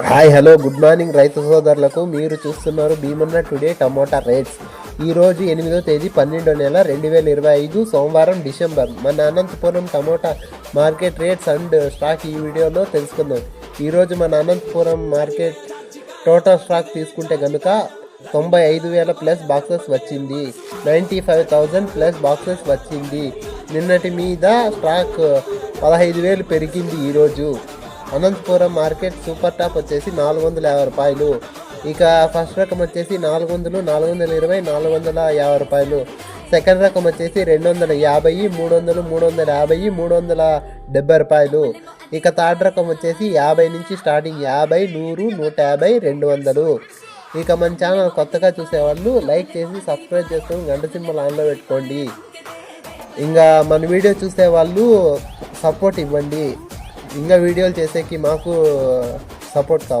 Hi hello good morning రైతు సోదరులకు. మీరు చూస్తున్నారు భీమన్న టుడే టమోటా రేట్స్. ఈరోజు ఎనిమిదో తేదీ పన్నెండో నెల రెండు వేల ఇరవై ఐదు సోమవారం డిసెంబర్. మన Anantapuram tomato market rates and stock ఈ వీడియోలో తెలుసుకుందాం. ఈరోజు మన అనంతపురం మార్కెట్ టోటల్ స్టాక్ తీసుకుంటే కనుక తొంభై ఐదు వేల ప్లస్ బాక్సెస్ వచ్చింది. Ninety five thousand plus boxes వచ్చింది. నిన్నటి మీద స్టాక్ పదహైదు వేలు పెరిగింది ఈరోజు అనంతపురం మార్కెట్ సూపర్ టాప్ వచ్చేసి నాలుగు వందల యాభై రూపాయలు. ఇక ఫస్ట్ రకం వచ్చేసి నాలుగు వందలు నాలుగు వందల ఇరవై నాలుగు వందల యాభై రూపాయలు. సెకండ్ రకం వచ్చేసి రెండు వందల యాభై మూడు వందలు మూడు వందల యాభై మూడు వందల డెబ్బై రూపాయలు. ఇక థర్డ్ రకం వచ్చేసి యాభై నుంచి స్టార్టింగ్ యాభై నూరు నూట యాభై రెండు వందలు. ఇక మన ఛానల్ కొత్తగా చూసేవాళ్ళు లైక్ చేసి సబ్స్క్రైబ్ చేసుకొని గంట సింబల్ ఆన్లో పెట్టుకోండి. ఇంకా మన వీడియో చూసే వాళ్ళు సపోర్ట్ ఇవ్వండి. ఇంకా వీడియోలు చేసేకి మాకు సపోర్ట్ కావాలి.